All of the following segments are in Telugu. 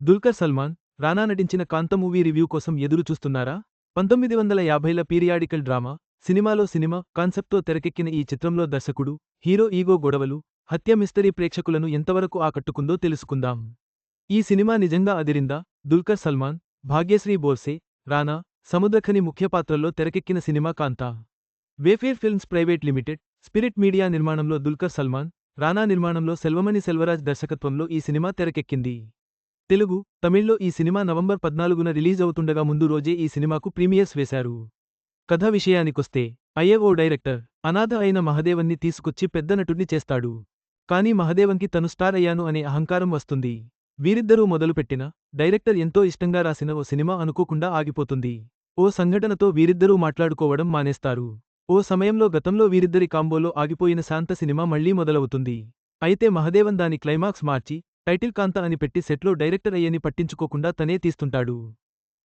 దుల్కర్ సల్మాన్ రానా నటించిన కాంత మూవీ రివ్యూ కోసం ఎదురు చూస్తున్నారా పంతొమ్మిది వందల యాభైల పీరియాడికల్ డ్రామా సినిమాలో సినిమా కాన్సెప్ట్తో తెరకెక్కిన ఈ చిత్రంలో దర్శకుడు హీరో ఈగో గొడవలు హత్య మిస్టరీ ప్రేక్షకులను ఎంతవరకు ఆకట్టుకుందో తెలుసుకుందాం. ఈ సినిమా నిజంగా అదిరిందా? దుల్కర్ సల్మాన్ భాగ్యశ్రీ బోర్సే రానా సముద్రఖని ముఖ్య పాత్రల్లో తెరకెక్కిన cinema Kaantha. Wayfarer films private limited spirit media నిర్మాణంలో దుల్కర్ సల్మాన్ రానా నిర్మాణంలో సెల్వమణి సెల్వరాజ్ దర్శకత్వంలో ఈ సినిమా తెరకెక్కింది. తెలుగు తమిళ్ళో ఈ సినిమా నవంబర్ పద్నాలుగున రిలీజ్ అవుతుండగా ముందు రోజే ఈ సినిమాకు ప్రీమియర్స్ వేశారు. కథ విషయానికొస్తే అయ్యే ఓ డైరెక్టర్ అనాథ అయిన మహదేవన్ని తీసుకొచ్చి పెద్ద నటుడిని చేస్తాడు. కానీ మహదేవన్కి తను స్టార్ అయ్యాను అనే అహంకారం వస్తుంది. వీరిద్దరూ మొదలుపెట్టిన డైరెక్టర్ ఎంతో ఇష్టంగా రాసిన ఓ సినిమా అనుకోకుండా ఆగిపోతుంది. ఓ సంఘటనతో వీరిద్దరూ మాట్లాడుకోవడం మానేస్తారు. ఓ సమయంలో గతంలో వీరిద్దరి కాంబోలో ఆగిపోయిన శాంత సినిమా మళ్ళీ మొదలవుతుంది. అయితే మహదేవన్ దాని క్లైమాక్స్ మార్చి టైటిల్ కాంత అని పెట్టి సెట్లో డైరెక్టర్ అయ్యని పట్టించుకోకుండా తనే తీస్తుంటాడు.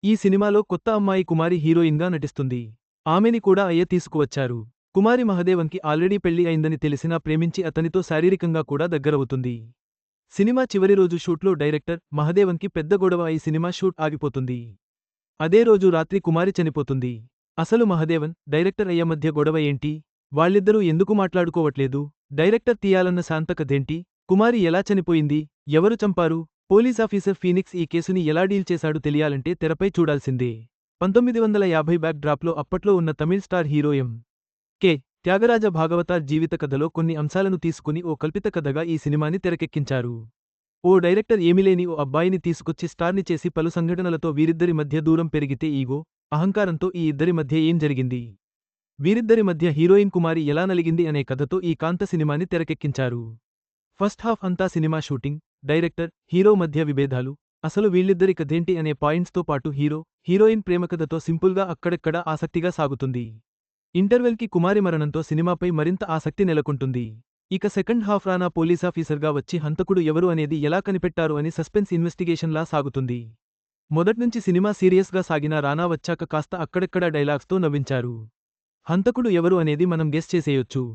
ఈ సినిమాలో కొత్త అమ్మాయి కుమారి హీరోయిన్గా నటిస్తుంది. ఆమెని కూడా అయ్య తీసుకువచ్చారు. కుమారి మహదేవన్కి ఆల్రెడీ పెళ్ళి అయిందని తెలిసినా ప్రేమించి అతనితో శారీరకంగా కూడా దగ్గరవుతుంది. సినిమా చివరి రోజు షూట్లో డైరెక్టర్ మహదేవన్కి పెద్ద గొడవ అయి సినిమా షూట్ ఆగిపోతుంది. అదే రోజు రాత్రి కుమారి చనిపోతుంది. అసలు మహదేవన్ డైరెక్టర్ అయ్య మధ్య గొడవ ఏంటి? వాళ్ళిద్దరూ ఎందుకు మాట్లాడుకోవట్లేదు? డైరెక్టర్ తీయాలన్న శాంతకదేంటి కుమారి ఎలా చనిపోయింది? ఎవరు చంపారు? పోలీస్ ఆఫీసర్ ఫీనిక్స్ ఈ కేసుని ఎలా డీల్ చేశాడు తెలియాలంటే తెరపై చూడాల్సిందే. పంతొమ్మిది వందల యాభై బ్యాక్ డ్రాప్లో అప్పట్లో ఉన్న Tamil star hero M. K. Thyagaraja Bhagavathar జీవిత కథలో కొన్ని అంశాలను తీసుకుని ఓ కల్పిత కథగా ఈ సినిమాని తెరకెక్కించారు. ఓ డైరెక్టర్ ఏమిలేని ఓ అబ్బాయిని తీసుకొచ్చి స్టార్ని చేసి పలు సంఘటనలతో వీరిద్దరి మధ్య దూరం పెరిగితే ఈగో అహంకారంతో ఈ ఇద్దరి మధ్య ఏం జరిగింది? వీరిద్దరి మధ్య హీరోయిన్ కుమారి ఎలా నలిగింది అనే కథతో ఈ కాంత సినిమాని తెరకెక్కించారు. ఫస్ట్ హాఫ్ అంతా సినిమా షూటింగ్ డైరెక్టర్ హీరో మధ్య విభేదాలు. అసలు వీళ్ళిద్దరి కథేంటి అనే పాయింట్స్తో పాటు హీరో హీరోయిన్ ప్రేమకథతో సింపుల్గా అక్కడక్కడ ఆసక్తిగా సాగుతుంది. ఇంటర్వెల్కి కుమారి మరణంతో సినిమాపై మరింత ఆసక్తి నెలకొంటుంది. ఇక సెకండ్ హాఫ్ రానా పోలీసాఫీసర్గా వచ్చి హంతకుడు ఎవరు అనేది ఎలా కనిపెట్టారు అని సస్పెన్స్ ఇన్వెస్టిగేషన్లా సాగుతుంది. మొదట్నుంచి సినిమా సీరియస్గా సాగిన రానా వచ్చాక కాస్త అక్కడక్కడా డైలాగ్స్తో నవ్వించారు. హంతకుడు ఎవరు అనేది మనం గెస్ చేసేయొచ్చు.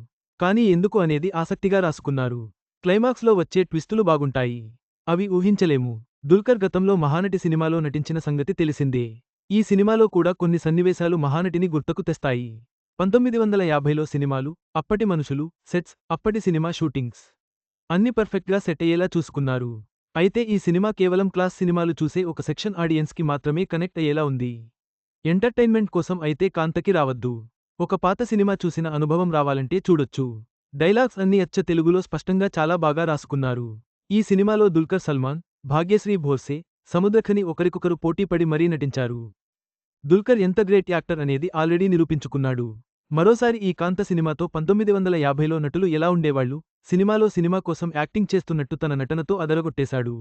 కానీ ఎందుకు అనేది ఆసక్తిగా రాసుకున్నారు. క్లైమాక్స్లో వచ్చే ట్విస్టులు బాగుంటాయి. అవి ఊహించలేము. దుల్కర్ గతంలో మహానటి సినిమాలో నటించిన సంగతి తెలిసిందే. ఈ సినిమాలో కూడా కొన్ని సన్నివేశాలు మహానటిని గుర్తుకు తెస్తాయి. పంతొమ్మిది వందల యాభైలో సినిమాలు అప్పటి మనుషులు సెట్స్ అప్పటి సినిమా షూటింగ్స్ అన్ని పర్ఫెక్ట్గా సెట్ అయ్యేలా చూసుకున్నారు. అయితే ఈ సినిమా కేవలం క్లాస్ సినిమాలు చూసే ఒక సెక్షన్ ఆడియన్స్కి మాత్రమే కనెక్ట్ అయ్యేలా ఉంది. ఎంటర్టైన్మెంట్ కోసం అయితే కాంతకి రావద్దు. ఒక పాత సినిమా చూసిన అనుభవం రావాలంటే చూడొచ్చు. డైలాగ్స్ అన్ని అచ్చ తెలుగులో స్పష్టంగా చాలా బాగా రాసుకున్నారు. ఈ సినిమాలో దుల్కర్ సల్మాన్ భాగ్యశ్రీ భోసే సముద్రఖని ఒకరికొకరు పోటీపడి మరీ నటించారు. దుల్కర్ ఎంత గ్రేట్ యాక్టర్ అనేది ఆల్రెడీ నిరూపించుకున్నాడు. మరోసారి ఈ కాంత సినిమాతో పంతొమ్మిది వందల యాభైలో నటులు ఎలా ఉండేవాళ్ళు సినిమాలో సినిమా కోసం యాక్టింగ్ చేస్తున్నట్టు తన నటనతో అదరగొట్టేశాడు.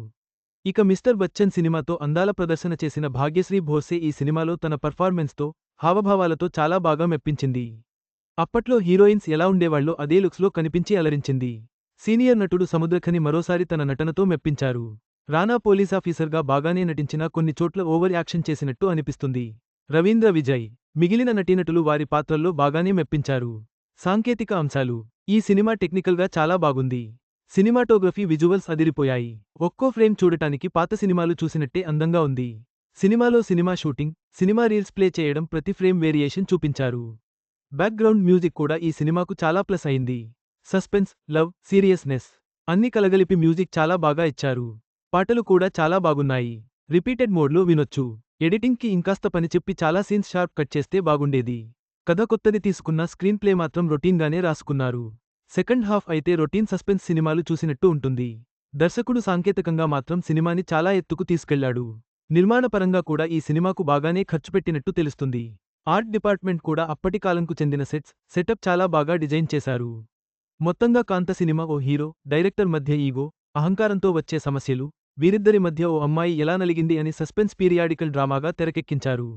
ఇక మిస్టర్ బచ్చన్ సినిమాతో అందాల ప్రదర్శన చేసిన భాగ్యశ్రీ భోసే ఈ సినిమాలో తన పర్ఫార్మెన్స్తో హావభావాలతో చాలా బాగా మెప్పించింది. అప్పట్లో హీరోయిన్స్ ఎలా ఉండేవాళ్ళో అదే లుక్స్లో కనిపించి అలరించింది. సీనియర్ నటుడు సముద్రఖని మరోసారి తన నటనతో మెప్పించారు. రానా పోలీస్ ఆఫీసర్గా బాగానే నటించినా కొన్ని చోట్ల ఓవర్ యాక్షన్ చేసినట్టు అనిపిస్తుంది. రవీంద్ర విజయ్ మిగిలిన నటీనటులు వారి పాత్రల్లో బాగానే మెప్పించారు. సాంకేతిక అంశాలు ఈ సినిమా టెక్నికల్గా చాలా బాగుంది. సినిమాటోగ్రఫీ విజువల్స్ అదిరిపోయాయి. ఒక్కో ఫ్రేమ్ చూడటానికి పాత సినిమాలు చూసినట్టే అందంగా ఉంది. సినిమాలో cinema shooting cinema reels play చేయడం ప్రతి ఫ్రేమ్ వేరియేషన్ చూపించారు. బ్యాక్గ్రౌండ్ మ్యూజిక్ కూడా ఈ సినిమాకు చాలా ప్లస్ అయింది. సస్పెన్స్ లవ్ సీరియస్నెస్ అన్ని కలగలిపి మ్యూజిక్ చాలా బాగా ఇచ్చారు. పాటలు కూడా చాలా బాగున్నాయి. రిపీటెడ్ మోడ్లో వినొచ్చు. ఎడిటింగ్కి ఇంకాస్త పని చెప్పి చాలా సీన్స్ షార్ప్ కట్ చేస్తే బాగుండేది. కథ కొత్తది తీసుకున్న స్క్రీన్ ప్లే మాత్రం రొటీన్గానే రాసుకున్నారు. సెకండ్ హాఫ్ అయితే రొటీన్ సస్పెన్స్ సినిమాలు చూసినట్టు ఉంటుంది. దర్శకుడు సాంకేతికంగా మాత్రం సినిమాని చాలా ఎత్తుకు తీసుకెళ్ళాడు. నిర్మాణపరంగా కూడా ఈ సినిమాకు బాగానే ఖర్చు పెట్టినట్టు తెలుస్తుంది. ఆర్ట్ డిపార్ట్మెంట్ కూడా అప్పటి కాలంకు చెందిన సెట్స్ సెటప్ చాలా బాగా డిజైన్ చేశారు. మొత్తంగా కాంత సినిమా ఓ హీరో డైరెక్టర్ మధ్య ఈగో అహంకారంతో వచ్చే సమస్యలు వీరిద్దరి మధ్య ఓ అమ్మాయి ఎలా నలిగింది అని సస్పెన్స్ పీరియాడికల్ డ్రామాగా తెరకెక్కించారు.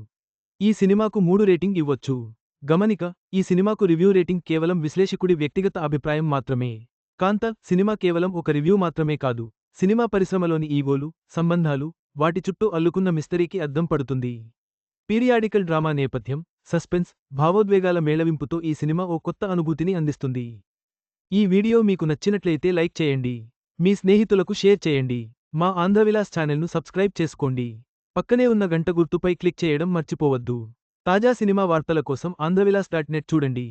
ఈ సినిమాకు మూడు రేటింగ్ ఇవ్వొచ్చు. గమనిక ఈ సినిమాకు రివ్యూ రేటింగ్ కేవలం విశ్లేషకుడి వ్యక్తిగత అభిప్రాయం మాత్రమే. కాంత సినిమా కేవలం ఒక రివ్యూ మాత్రమే కాదు సినిమా పరిశ్రమలోని ఈగోలు సంబంధాలు వాటి చుట్టూ అల్లుకున్న మిస్టరీకి అద్దం పడుతుంది. పీరియాడికల్ డ్రామా నేపథ్యం సస్పెన్స్ భావోద్వేగాల మేళవింపుతో ఈ సినిమా ఓ కొత్త అనుభూతిని అందిస్తుంది. ఈ వీడియో మీకు నచ్చినట్లయితే లైక్ చేయండి. మీ స్నేహితులకు షేర్ చేయండి. మా ఆంధ్రవిలాస్ ఛానల్ను సబ్స్క్రైబ్ చేసుకోండి. పక్కనే ఉన్న గంట గుర్తుపై క్లిక్ చేయడం మర్చిపోవద్దు. తాజా సినిమా వార్తల కోసం ఆంధ్రవిలాస్ డాట్ నెట్ చూడండి.